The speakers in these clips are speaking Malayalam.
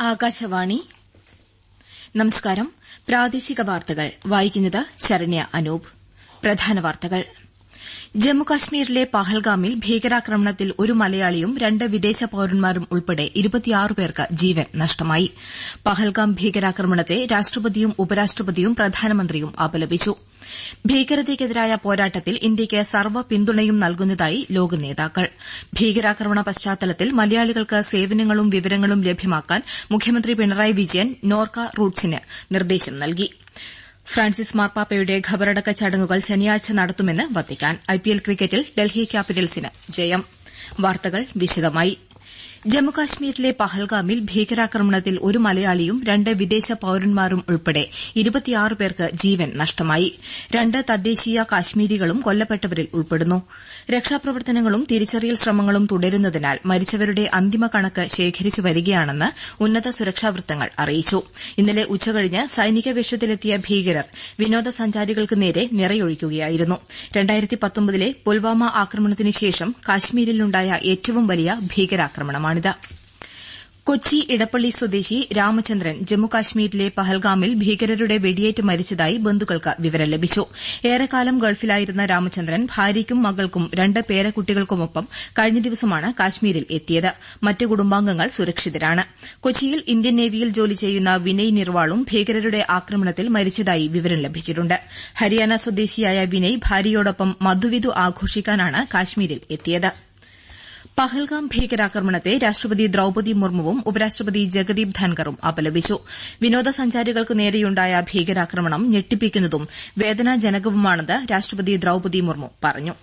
ആകാശവാണി. നമസ്കാരം. പ്രാദേശിക വാർത്തകൾ. വായിക്കുന്നത് ശരണ്യ അനൂപ്. പ്രധാന വാർത്തകൾ. ജമ്മുകാശ്മീരിലെ പഹൽഗാമിൽ ഭീകരാക്രമണത്തിൽ ഒരു മലയാളിയും രണ്ട് വിദേശ പൌരന്മാരും ഉൾപ്പെടെ പേർക്ക് ജീവൻ നഷ്ടമായി. പഹൽഗാം ഭീകരാക്രമണത്തെ രാഷ്ട്രപതിയും ഉപരാഷ്ട്രപതിയും പ്രധാനമന്ത്രിയും അപലപിച്ചു. ഭീകരതയ്ക്കെതിരായ പോരാട്ടത്തിൽ ഇന്ത്യയ്ക്ക് സർവ പിന്തുണയും നൽകുന്നതായി ലോക നേതാക്കൾ. ഭീകരാക്രമണ പശ്ചാത്തലത്തിൽ മലയാളികൾക്ക് സേവനങ്ങളും വിവരങ്ങളും ലഭ്യമാക്കാൻ മുഖ്യമന്ത്രി പിണറായി വിജയൻ നോർക്ക റൂട്ട്സിന് നിർദ്ദേശം നൽകി. ഫ്രാൻസിസ് മാർപ്പാപ്പയുടെ ഖബറടക്ക ചടങ്ങുകൾ ശനിയാഴ്ച നടത്തുമെന്ന് വത്തിക്കാൻ ഐപിഎൽ ക്രിക്കറ്റിൽ ഡൽഹി ക്യാപിറ്റൽസിന് ജയം. വാർത്തകൾ വിശദമായി. ജമ്മുകാശ്മീരിലെ പഹൽഗാമിൽ ഭീകരാക്രമണത്തിൽ ഒരു മലയാളിയും രണ്ട് വിദേശ പൌരന്മാരും ഉൾപ്പെടെ പേർക്ക് ജീവൻ നഷ്ടമായി. രണ്ട് തദ്ദേശീയ കാശ്മീരികളും കൊല്ലപ്പെട്ടവരിൽ ഉൾപ്പെടുന്നു. രക്ഷാപ്രവർത്തനങ്ങളും തിരിച്ചറിയൽ ശ്രമങ്ങളും തുടരുന്നതിനാൽ മരിച്ചവരുടെ അന്തിമ കണക്ക് ശേഖരിച്ചു വരികയാണെന്ന് ഉന്നത സുരക്ഷാ വൃത്തങ്ങൾ അറിയിച്ചു. ഇന്നലെ ഉച്ചകഴിഞ്ഞ് സൈനിക വേഷത്തിലെത്തിയ ഭീകരർ വിനോദസഞ്ചാരികൾക്ക് നേരെ നിറയൊഴിക്കുകയായിരുന്നു. പുൽവാമ ആക്രമണത്തിനുശേഷം കാശ്മീരിലുണ്ടായ ഏറ്റവും വലിയ ഭീകരാക്രമണമാണ്. കൊച്ചി ഇടപ്പള്ളി സ്വദേശി രാമചന്ദ്രൻ ജമ്മുകാശ്മീരിലെ പഹൽഗാമിൽ ഭീകരരുടെ വെടിയേറ്റ് മരിച്ചതായി ബന്ധുക്കൾക്ക് വിവരം ലഭിച്ചു. ഏറെക്കാലം ഗൾഫിലായിരുന്ന രാമചന്ദ്രൻ ഭാര്യയ്ക്കും മകൾക്കും രണ്ട് പേരക്കുട്ടികൾക്കുമൊപ്പം കഴിഞ്ഞ ദിവസമാണ് കാശ്മീരിൽ എത്തിയത്. മറ്റ് കുടുംബാംഗങ്ങൾ സുരക്ഷിതരാണ്. കൊച്ചിയിൽ ഇന്ത്യൻ നേവിയിൽ ജോലി ചെയ്യുന്ന വിനയ് നിർവാളും ഭീകരരുടെ ആക്രമണത്തിൽ മരിച്ചതായി വിവരം ലഭിച്ചിട്ടുണ്ട്. ഹരിയാന സ്വദേശിയായ വിനയ് ഭാര്യയോടൊപ്പം മധുവിധു ആഘോഷിക്കാനാണ് കാശ്മീരിൽ എത്തിയത്. പഹൽഗാം ഭീകരാക്രമണത്തെ രാഷ്ട്രപതി ദ്രൌപതി മുർമുവും ഉപരാഷ്ട്രപതി ജഗദീപ് ധൻകറും അപലപിച്ചു. വിനോദസഞ്ചാരികൾക്ക് നേരെയുണ്ടായ ഭീകരാക്രമണം ഞെട്ടിപ്പിക്കുന്നതും വേദനാജനകവുമാണെന്ന് രാഷ്ട്രപതി ദ്രൌപതി മുർമു പറഞ്ഞു.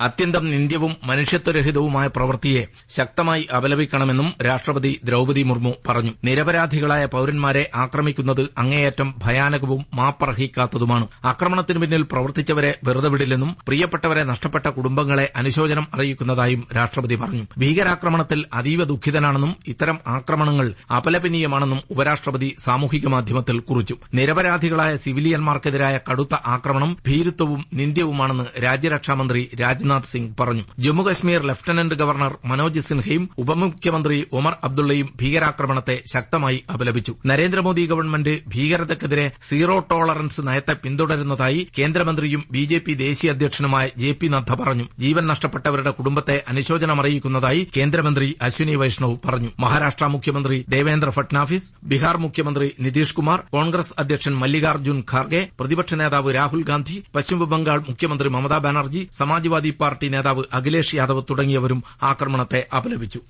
അത്യന്തം നിന്ദ്യവും മനുഷ്യത്വരഹിതവുമായ പ്രവൃത്തിയെ ശക്തമായി അപലപിക്കണമെന്നും രാഷ്ട്രപതി ദ്രൌപതി മുർമു പറഞ്ഞു. നിരപരാധികളായ പൌരന്മാരെ ആക്രമിക്കുന്നത് അങ്ങേയറ്റം ഭയാനകവും മാപ്പർഹിക്കാത്തതുമാണ്. ആക്രമണത്തിനു പിന്നിൽ പ്രവർത്തിച്ചവരെ വെറുതെ വിടില്ലെന്നും പ്രിയപ്പെട്ടവരെ നഷ്ടപ്പെട്ട കുടുംബങ്ങളെ അനുശോചനം അറിയിക്കുന്നതായും രാഷ്ട്രപതി പറഞ്ഞു. ഭീകരാക്രമണത്തിൽ അതീവ ദുഃഖിതനാണെന്നും ഇത്തരം ആക്രമണങ്ങൾ അപലപനീയമാണെന്നും ഉപരാഷ്ട്രപതി സാമൂഹിക മാധ്യമത്തിൽ കുറിച്ചു. നിരപരാധികളായ സിവിലിയന്മാർക്കെതിരായ കടുത്ത ആക്രമണം ഭീരുത്വവും നിന്ദ്യവുമാണെന്ന് രാജ്യരക്ഷാമന്ത്രി രാജ് രാജ്നാഥ് സിംഗ് പറഞ്ഞു. ജമ്മുകശ്മീർ ലഫ്റ്റനന്റ് ഗവർണർ മനോജ് സിൻഹയും ഉപമുഖ്യമന്ത്രി ഉമർ അബ്ദുള്ളയും ഭീകരാക്രമണത്തെ ശക്തമായി അപലപിച്ചു. നരേന്ദ്രമോദി ഗവൺമെന്റ് ഭീകരതയ്ക്കെതിരെ സീറോ ടോളറൻസ് നയത്തെ പിന്തുടരുന്നതായി കേന്ദ്രമന്ത്രിയും ബിജെപി ദേശീയ അധ്യക്ഷനുമായ ജെ പി നദ്ദ പറഞ്ഞു. ജീവൻ നഷ്ടപ്പെട്ടവരുടെ കുടുംബത്തെ അനുശോചനമറിയിക്കുന്നതായി കേന്ദ്രമന്ത്രി അശ്വിനി വൈഷ്ണവ് പറഞ്ഞു. മഹാരാഷ്ട്ര മുഖ്യമന്ത്രി ദേവേന്ദ്ര ഫട്നാഫിസ് ബീഹാർ മുഖ്യമന്ത്രി നിതീഷ് കുമാർ കോൺഗ്രസ് അധ്യക്ഷൻ മല്ലികാർജുൻ ഖാർഗെ പ്രതിപക്ഷ നേതാവ് രാഹുൽ ഗാന്ധി പശ്ചിമബംഗാൾ മുഖ്യമന്ത്രി മമതാ ബാനർജി സമാജ്വാദി പാർട്ടി നേതാവ് അഖിലേഷ് യാദവ് തുടങ്ങിയവരും ആക്രമണത്തെ അപലപിച്ചു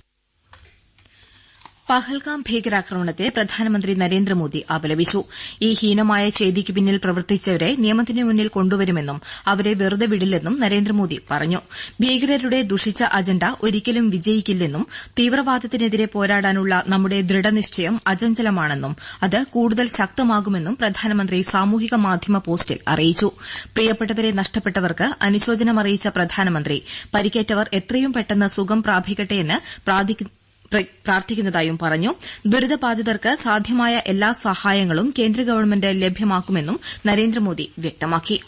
പഹൽഗാം ഭീകരാക്രമണത്തെ പ്രധാനമന്ത്രി നരേന്ദ്രമോദി അപലപിച്ചു. ഈ ഹീനമായ ചെയ്തിക്ക് പിന്നിൽ പ്രവർത്തിച്ചവരെ നിയമത്തിന് മുന്നിൽ കൊണ്ടുവരുമെന്നും അവരെ വെറുതെ വിടില്ലെന്നും നരേന്ദ്രമോദി പറഞ്ഞു. ഭീകരരുടെ ദുഷിച്ച അജണ്ട ഒരിക്കലും വിജയിക്കില്ലെന്നും തീവ്രവാദത്തിനെതിരെ പോരാടാനുള്ള നമ്മുടെ ദൃഢനിശ്ചയം അചഞ്ചലമാണെന്നും അത് കൂടുതൽ ശക്തമാകുമെന്നും പ്രധാനമന്ത്രി സാമൂഹിക മാധ്യമ പോസ്റ്റിൽ അറിയിച്ചു. പ്രിയപ്പെട്ടവരെ നഷ്ടപ്പെട്ടവർക്ക് അനുശോചനമറിയിച്ച പ്രധാനമന്ത്രി പരിക്കേറ്റവർ എത്രയും പെട്ടെന്ന് സുഖം പ്രാപിക്കട്ടെയെന്ന് പ്രാർത്ഥിക്കുന്നതായും പറഞ്ഞു. ദുരിതബാധിതർക്ക് സാധ്യമായ എല്ലാ സഹായങ്ങളും കേന്ദ്ര ഗവൺമെന്റ് ലഭ്യമാക്കുമെന്നും നരേന്ദ്രമോദി വ്യക്തമാക്കി.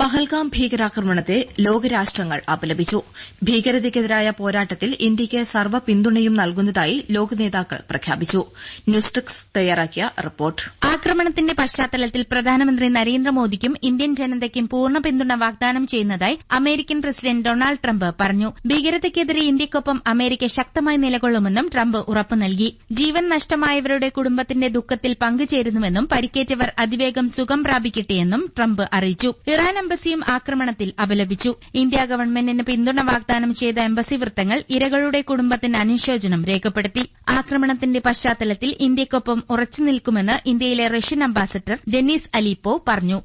പഹൽഗാം ഭീകരാക്രമണത്തെ ലോകരാഷ്ട്രങ്ങൾ അപലപിച്ചു. ഭീകരതയ്ക്കെതിരായ പോരാട്ടത്തിൽ ഇന്ത്യയ്ക്ക് സർവ പിന്തുണയും നൽകുന്നതായി ലോക നേതാക്കൾ പ്രഖ്യാപിച്ചു. ന്യൂസ് തയ്യാറാക്കിയ റിപ്പോർട്ട്. ആക്രമണത്തിന്റെ പശ്ചാത്തലത്തിൽ പ്രധാനമന്ത്രി നരേന്ദ്രമോദിക്കും ഇന്ത്യൻ ജനതയ്ക്കും പൂർണ പിന്തുണ വാഗ്ദാനം ചെയ്യുന്നതായി അമേരിക്കൻ പ്രസിഡന്റ് ഡൊണാൾഡ് ട്രംപ് പറഞ്ഞു. ഭീകരതയ്ക്കെതിരെ ഇന്ത്യയ്ക്കൊപ്പം അമേരിക്ക ശക്തമായി നിലകൊള്ളുമെന്നും ട്രംപ് ഉറപ്പു നൽകി. ജീവൻ നഷ്ടമായവരുടെ കുടുംബത്തിന്റെ ദുഃഖത്തിൽ പങ്കുചേരുന്നുവെന്നും പരിക്കേറ്റവർ അതിവേഗം സുഖം പ്രാപിക്കട്ടെയെന്നും ട്രംപ് അറിയിച്ചു. ഇറാൻ എംബസിയും ആക്രമണത്തിൽ അപലപിച്ചു. ഇന്ത്യ ഗവൺമെന്റിന് പിന്തുണ വാഗ്ദാനം ചെയ്ത എംബസി വൃത്തങ്ങൾ ഇരകളുടെ കുടുംബത്തിന് അനുശോചനം രേഖപ്പെടുത്തി. ആക്രമണത്തിന്റെ പശ്ചാത്തലത്തിൽ ഇന്ത്യയ്ക്കൊപ്പം ഉറച്ചു നിൽക്കുമെന്ന് ഇന്ത്യയിലെ റഷ്യൻ അംബാസഡർ ഡെന്നീസ് അലീപ്പോ പറഞ്ഞു.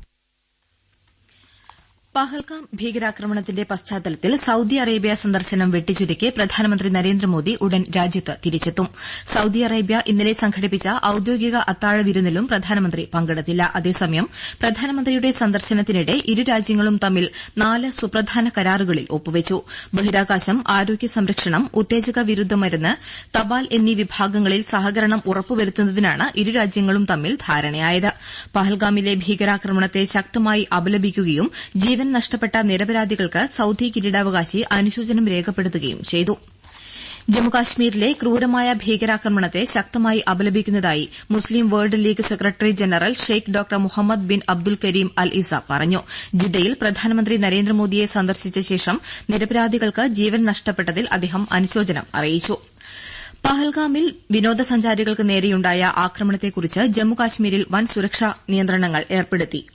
പഹൽഗാം ഭീകരാക്രമണത്തിന്റെ പശ്ചാത്തലത്തിൽ സൌദി അറേബ്യ സന്ദർശനം വെട്ടിച്ചുരുക്കി പ്രധാനമന്ത്രി നരേന്ദ്രമോദി ഉടൻ രാജ്യത്ത് തിരിച്ചെത്തും. സൌദി അറേബ്യ ഇന്നലെ സംഘടിപ്പിച്ച ഔദ്യോഗിക അത്താഴ വിരുന്നിലും പ്രധാനമന്ത്രി പങ്കെടുത്തില്ല. അതേസമയം പ്രധാനമന്ത്രിയുടെ സന്ദർശനത്തിനിടെ ഇരു രാജ്യങ്ങളും തമ്മിൽ നാല് സുപ്രധാന കരാറുകളിൽ ഒപ്പുവച്ചു. ബഹിരാകാശം ആരോഗ്യ സംരക്ഷണം ഉത്തേജക വിരുദ്ധ മരുന്ന് തപാൽ എന്നീ വിഭാഗങ്ങളിൽ സഹകരണം ഉറപ്പുവരുത്തുന്നതിനാണ് ഇരു രാജ്യങ്ങളും തമ്മിൽ ധാരണയായത്. പഹൽഗാമിലെ ഭീകരാക്രമണത്തെ ശക്തമായി അപലപിക്കുകയും നഷ്ടപ്പെട്ട നിരപരാധികൾക്ക് സൌദി കിരീടാവകാശി അനുശോചനം രേഖപ്പെടുത്തുകയും ചെയ്തു. ജമ്മുകാശ്മീരിലെ ക്രൂരമായ ഭീകരാക്രമണത്തെ ശക്തമായി അപലപിക്കുന്നതായി Muslim world league secretary general Sheikh doctor Muhammad bin Abdul Karim Al Issa പറഞ്ഞു. ജിദ്ദയിൽ പ്രധാനമന്ത്രി നരേന്ദ്രമോദിയെ സന്ദർശിച്ച ശേഷം നിരപരാധികൾക്ക് ജീവൻ നഷ്ടപ്പെട്ടതിൽ അദ്ദേഹം അനുശോചനം അറിയിച്ചു. പഹൽഗാമിൽ വിനോദസഞ്ചാരികൾക്ക് നേരെയുണ്ടായ ആക്രമണത്തെക്കുറിച്ച് ജമ്മുകാശ്മീരിൽ വൻ സുരക്ഷാ നിയന്ത്രണങ്ങൾ ഏർപ്പെടുത്തി.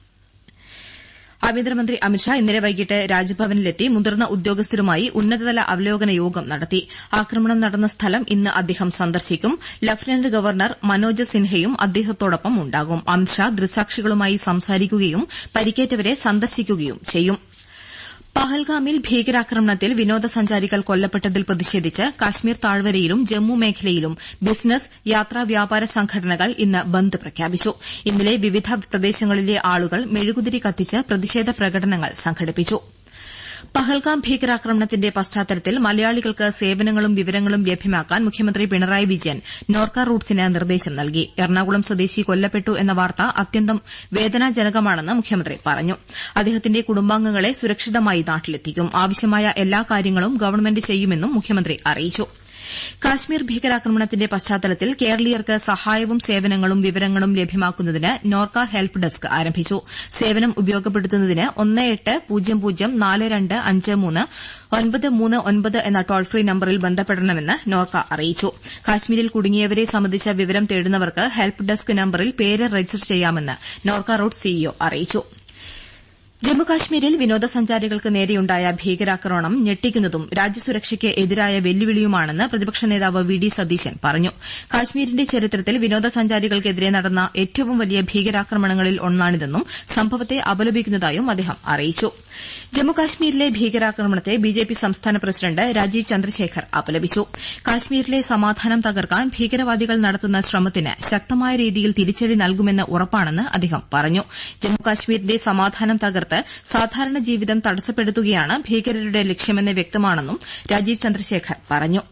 ആഭ്യന്തരമന്ത്രി അമിത്ഷാ ഇന്നലെ വൈകിട്ട് രാജ്ഭവനിലെത്തി മുതിർന്ന ഉദ്യോഗസ്ഥരുമായി ഉന്നതതല അവലോകന യോഗം നടത്തി. ആക്രമണം നടന്ന സ്ഥലം ഇന്ന് അദ്ദേഹം സന്ദർശിക്കും. ലഫ്റ്റനന്റ് ഗവർണർ മനോജ് സിൻഹയും അദ്ദേഹത്തോടൊപ്പം ഉണ്ടാകും. അമിത്ഷാ ദൃസാക്ഷികളുമായി സംസാരിക്കുകയും പരിക്കേറ്റവരെ സന്ദർശിക്കുകയും ചെയ്യും. പഹൽഗാമിൽ ഭീകരാക്രമണത്തിൽ വിനോദസഞ്ചാരികൾ കൊല്ലപ്പെട്ടതിൽ പ്രതിഷേധിച്ച് കാശ്മീർ താഴ്വരയിലും ജമ്മു മേഖലയിലും ബിസിനസ് യാത്രാ വ്യാപാര സംഘടനകൾ ഇന്ന് ബന്ദ് പ്രഖ്യാപിച്ചു. ഇന്നലെ വിവിധ പ്രദേശങ്ങളിലെ ആളുകൾ മെഴുകുതിരി കത്തിച്ച് പ്രതിഷേധ പ്രകടനങ്ങൾ സംഘടിപ്പിച്ചു. പഹൽഗാം ഭീകരാക്രമണത്തിന്റെ പശ്ചാത്തലത്തിൽ മലയാളികൾക്ക് സേവനങ്ങളും വിവരങ്ങളും ലഭ്യമാക്കാൻ മുഖ്യമന്ത്രി പിണറായി വിജയൻ നോർക്ക റൂട്ട്സിന് നിർദ്ദേശം നൽകി. എറണാകുളം സ്വദേശി കൊല്ലപ്പെട്ടു എന്ന വാർത്ത അത്യന്തം വേദനാജനകമാണെന്ന് മുഖ്യമന്ത്രി പറഞ്ഞു. അദ്ദേഹത്തിന്റെ കുടുംബാംഗങ്ങളെ സുരക്ഷിതമായി നാട്ടിലെത്തിക്കും. ആവശ്യമായ എല്ലാ കാര്യങ്ങളും ഗവൺമെന്റ് ചെയ്യുമെന്നും മുഖ്യമന്ത്രി അറിയിച്ചു. കാശ്മീർ ഭീകരാക്രമണത്തിന്റെ പശ്ചാത്തലത്തിൽ കേരളീയർക്ക് സഹായവും സേവനങ്ങളും വിവരങ്ങളും ലഭ്യമാക്കുന്നതിന് നോർക്ക ഹെൽപ്പ് ഡെസ്ക് ആരംഭിച്ചു. സേവനം ഉപയോഗപ്പെടുത്തുന്നതിന് ഒന്ന് എട്ട് പൂജ്യം പൂജ്യം നാല് രണ്ട് അഞ്ച് മൂന്ന് ഒൻപത് മൂന്ന് ഒൻപത് എന്ന ടോൾ ഫ്രീ നമ്പറിൽ ബന്ധപ്പെടണമെന്ന് നോർക്ക അറിയിച്ചു. കാശ്മീരിൽ കുടുങ്ങിയവരെ സംബന്ധിച്ച വിവരം തേടുന്നവർക്ക് ഹെൽപ്പ് ഡെസ്ക് നമ്പറിൽ പേര് രജിസ്റ്റർ ചെയ്യാമെന്ന് നോർക്ക റൂട്ട് സിഇഒ അറിയിച്ചു. ജമ്മുകാശ്മീരിൽ വിനോദസഞ്ചാരികൾക്ക് നേരെയുണ്ടായ ഭീകരാക്രമണം ഞെട്ടിക്കുന്നതും രാജ്യസുരക്ഷയ്ക്ക് എതിരായ വെല്ലുവിളിയുമാണെന്ന് പ്രതിപക്ഷ നേതാവ് വി ഡി സതീശൻ പറഞ്ഞു. കാശ്മീരിന്റെ ചരിത്രത്തിൽ വിനോദസഞ്ചാരികൾക്കെതിരെ നടന്ന ഏറ്റവും വലിയ ഭീകരാക്രമണങ്ങളിൽ ഒന്നാണിതെന്നും സംഭവത്തെ അപലപിക്കുന്നതായും അദ്ദേഹം അറിയിച്ചു. ജമ്മുകാശ്മീരിലെ ഭീകരാക്രമണത്തെ ബിജെപി സംസ്ഥാന പ്രസിഡന്റ് രാജീവ് ചന്ദ്രശേഖർ അപലപിച്ചു. കാശ്മീരിലെ സമാധാനം തകർക്കാൻ ഭീകരവാദികൾ നടത്തുന്ന ശ്രമത്തിന് ശക്തമായ രീതിയിൽ തിരിച്ചടി നൽകുമെന്ന് ഉറപ്പാണെന്ന് അദ്ദേഹം പറഞ്ഞു. ജമ്മുകാശ്മീരിന്റെ സമാധാനം തകർത്ത് സാധാരണ ജീവിതം തടസ്സപ്പെടുത്തുകയാണ് ഭീകരരുടെ ലക്ഷ്യമെന്ന് വ്യക്തമാണെന്നും രാജീവ് ചന്ദ്രശേഖർ പറഞ്ഞു.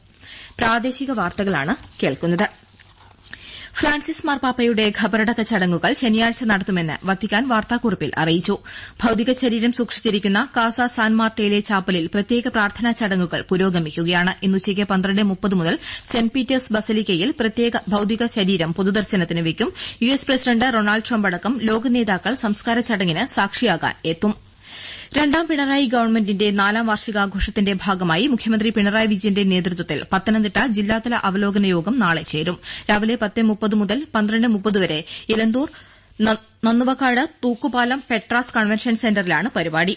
ഫ്രാൻസിസ് മാർപ്പാപ്പയുടെ ഖബറടക്ക ചടങ്ങുകൾ ശനിയാഴ്ച നടത്തുമെന്ന് വത്തിക്കാൻ വാർത്താക്കുറിപ്പിൽ അറിയിച്ചു. ഭൌതിക ശരീരം സൂക്ഷിച്ചിരിക്കുന്ന കാസ സാൻ മാർട്ടയിലെ ചാപ്പലിൽ പ്രത്യേക പ്രാർത്ഥനാ ചടങ്ങുകൾ പുരോഗമിക്കുകയാണ്. ഇന്നുച്ചയ്ക്ക് പന്ത്രണ്ട് മുതൽ സെന്റ് പീറ്റേഴ്സ് ബസലിക്കയിൽ പ്രത്യേക ഭൌതിക ശരീരം പൊതുദർശനത്തിന് വയ്ക്കും. യുഎസ് പ്രസിഡന്റ് ഡൊണാൾഡ് ട്രംപ് അടക്കം ലോക നേതാക്കൾ സംസ്കാര ചടങ്ങിന് സാക്ഷിയാകാൻ എത്തും. രണ്ടാം പിണറായി ഗവൺമെന്റിന്റെ നാലാം വാർഷികാഘോഷത്തിന്റെ ഭാഗമായി മുഖ്യമന്ത്രി പിണറായി വിജയന്റെ നേതൃത്വത്തിൽ പത്തനംതിട്ട ജില്ലാതല അവലോകന യോഗം നാളെ ചേരും. രാവിലെ മുതൽ വരെ ഇലന്തൂർ നന്നുവക്കാട് തൂക്കുപാലം പെട്രാസ് കൺവെൻഷൻ സെന്ററിലാണ് പരിപാടി.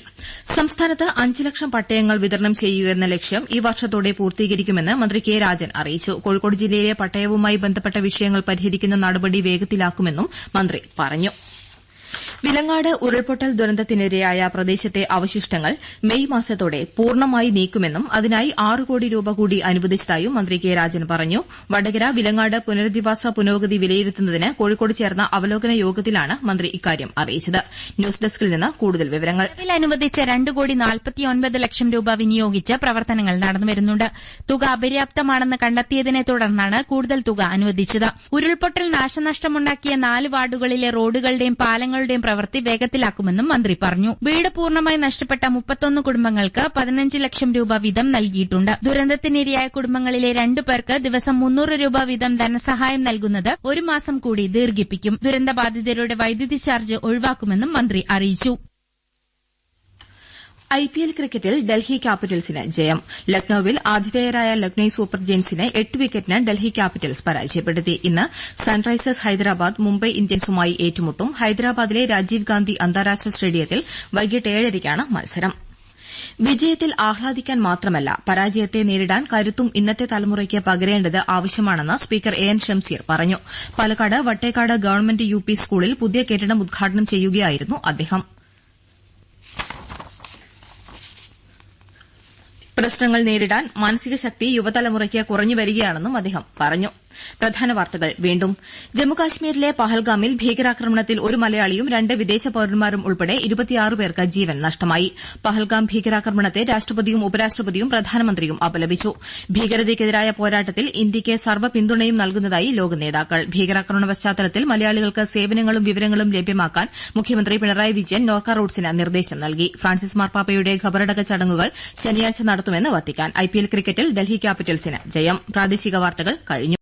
സംസ്ഥാനത്ത് അഞ്ച് ലക്ഷം പട്ടയങ്ങൾ വിതരണം ചെയ്യുകയെന്ന ലക്ഷ്യം ഈ വർഷത്തോടെ പൂർത്തീകരിക്കുമെന്ന് മന്ത്രി കെ രാജൻ അറിയിച്ചു. കോഴിക്കോട് ജില്ലയിലെ പട്ടയവുമായി ബന്ധപ്പെട്ട വിഷയങ്ങൾ പരിഹരിക്കുന്ന നടപടി വേഗത്തിലാക്കുമെന്നും മന്ത്രി പറഞ്ഞു. വിലങ്ങാട് ഉരുൾപൊട്ടൽ ദുരന്തത്തിനിരയായ പ്രദേശത്തെ അവശിഷ്ടങ്ങൾ മെയ് മാസത്തോടെ പൂർണമായി നീക്കുമെന്നും അതിനായി ആറ് കോടി രൂപ കൂടി അനുവദിച്ചതായും മന്ത്രി കെ രാജൻ പറഞ്ഞു. വടകര വിലങ്ങാട് പുനരധിവാസ പുരോഗതി വിലയിരുത്തുന്നതിന് കോഴിക്കോട് ചേർന്ന അവലോകന യോഗത്തിലാണ് മന്ത്രി ഇക്കാര്യം അറിയിച്ചത്. ന്യൂസ് ഡെസ്കിൽ നിന്ന് കൂടുതൽ വിവരങ്ങൾ. അനുവദിച്ച രണ്ട് കോടി നാൽപ്പത്തിയൊൻപത് ലക്ഷം രൂപ വിനിയോഗിച്ച് പ്രവർത്തനങ്ങൾ നടന്നുവരുന്നുണ്ട് തുക അപര്യാപ്തമാണെന്ന് കണ്ടെത്തിയതിനെ തുടർന്നാണ് കൂടുതൽ തുക അനുവദിച്ചത്. ഉരുൾപൊട്ടൽ നാശനഷ്ടമുണ്ടാക്കിയ നാല് വാർഡുകളിലെ റോഡുകളുടെയും പാലങ്ങളുടെയും പ്രവൃത്തി വേഗത്തിലാക്കുമെന്നും മന്ത്രി പറഞ്ഞു. വീട് പൂർണമായി നഷ്ടപ്പെട്ട മുപ്പത്തൊന്ന് കുടുംബങ്ങൾക്ക് പതിനഞ്ച് ലക്ഷം രൂപ വീതം നൽകിയിട്ടുണ്ട്. ദുരന്തത്തിനിരയായ കുടുംബങ്ങളിലെ രണ്ടു പേർക്ക് ദിവസം മുന്നൂറ് രൂപ വീതം ധനസഹായം നൽകുന്നത് ഒരു മാസം കൂടി ദീർഘിപ്പിക്കും. ദുരന്തബാധിതരുടെ വൈദ്യുതി ചാർജ് ഒഴിവാക്കുമെന്നും മന്ത്രി അറിയിച്ചു. ഐപിഎൽ ക്രിക്കറ്റിൽ ഡൽഹി ക്യാപിറ്റൽസിന് ജയം. ലക്നൌവിൽ ആതിഥേയരായ ലക്നൌ സൂപ്പർ ജയൻസിനെ എട്ട് വിക്കറ്റിന് ഡൽഹി ക്യാപിറ്റൽസ് പരാജയപ്പെടുത്തി. ഇന്ന് സൺറൈസേഴ്സ് ഹൈദരാബാദ് മുംബൈ ഇന്ത്യൻസുമായി ഏറ്റുമുട്ടും. ഹൈദരാബാദിലെ രാജീവ് ഗാന്ധി അന്താരാഷ്ട്ര സ്റ്റേഡിയത്തിൽ വൈകിട്ട് ഏഴരയ്ക്കാണ് മത്സരം. വിജയത്തിൽ ആഹ്ലാദിക്കാൻ മാത്രമല്ല പരാജയത്തെ നേരിടാൻ കരുത്തും ഇന്നത്തെ തലമുറയ്ക്ക് പകരേണ്ടത് ആവശ്യമാണെന്ന് സ്പീക്കർ എ എൻ ഷംസീർ പറഞ്ഞു. Palakkad Vattekkad government U P സ്കൂളിൽ പുതിയ കെട്ടിടം ഉദ്ഘാടനം ചെയ്യുകയായിരുന്നു അദ്ദേഹം. പ്രശ്നങ്ങൾ നേരിടാൻ മാനസിക ശക്തി യുവതലമുറയ്ക്ക് കുറഞ്ഞുവരികയാണെന്നും അദ്ദേഹം പറഞ്ഞു പ്രധാന വാർത്തകൾ വീണ്ടും. ജമ്മുകാശ്മീരിലെ പഹൽഗാമിൽ ഭീകരാക്രമണത്തിൽ ഒരു മലയാളിയും രണ്ട് വിദേശ പൌരന്മാരും ഉൾപ്പെടെ പേർക്ക് ജീവൻ നഷ്ടമായി. പഹൽഗാം ഭീകരാക്രമണത്തെ രാഷ്ട്രപതിയും ഉപരാഷ്ട്രപതിയും പ്രധാനമന്ത്രിയും അപലപിച്ചു. ഭീകരതയ്ക്കെതിരായ പോരാട്ടത്തിൽ ഇന്ത്യയ്ക്ക് സർവ പിന്തുണയും നൽകുന്നതായി ലോക നേതാക്കൾ. ഭീകരാക്രമണ പശ്ചാത്തലത്തിൽ മലയാളികൾക്ക് സേവനങ്ങളും വിവരങ്ങളും ലഭ്യമാക്കാൻ മുഖ്യമന്ത്രി പിണറായി വിജയൻ നോർക്ക റൂട്ട്സിന് നിർദ്ദേശം നൽകി. ഫ്രാൻസിസ് മാർപ്പാപ്പയുടെ ഖബറടക്ക ചടങ്ങുകൾ ശനിയാഴ്ച നടത്തുമെന്ന് വത്തിക്കാൻ. ഐപിഎൽ ക്രിക്കറ്റിൽ ഡൽഹി ക്യാപിറ്റൽസിന് ജയം. പ്രാദേശിക വാർത്തകൾ കഴിഞ്ഞു.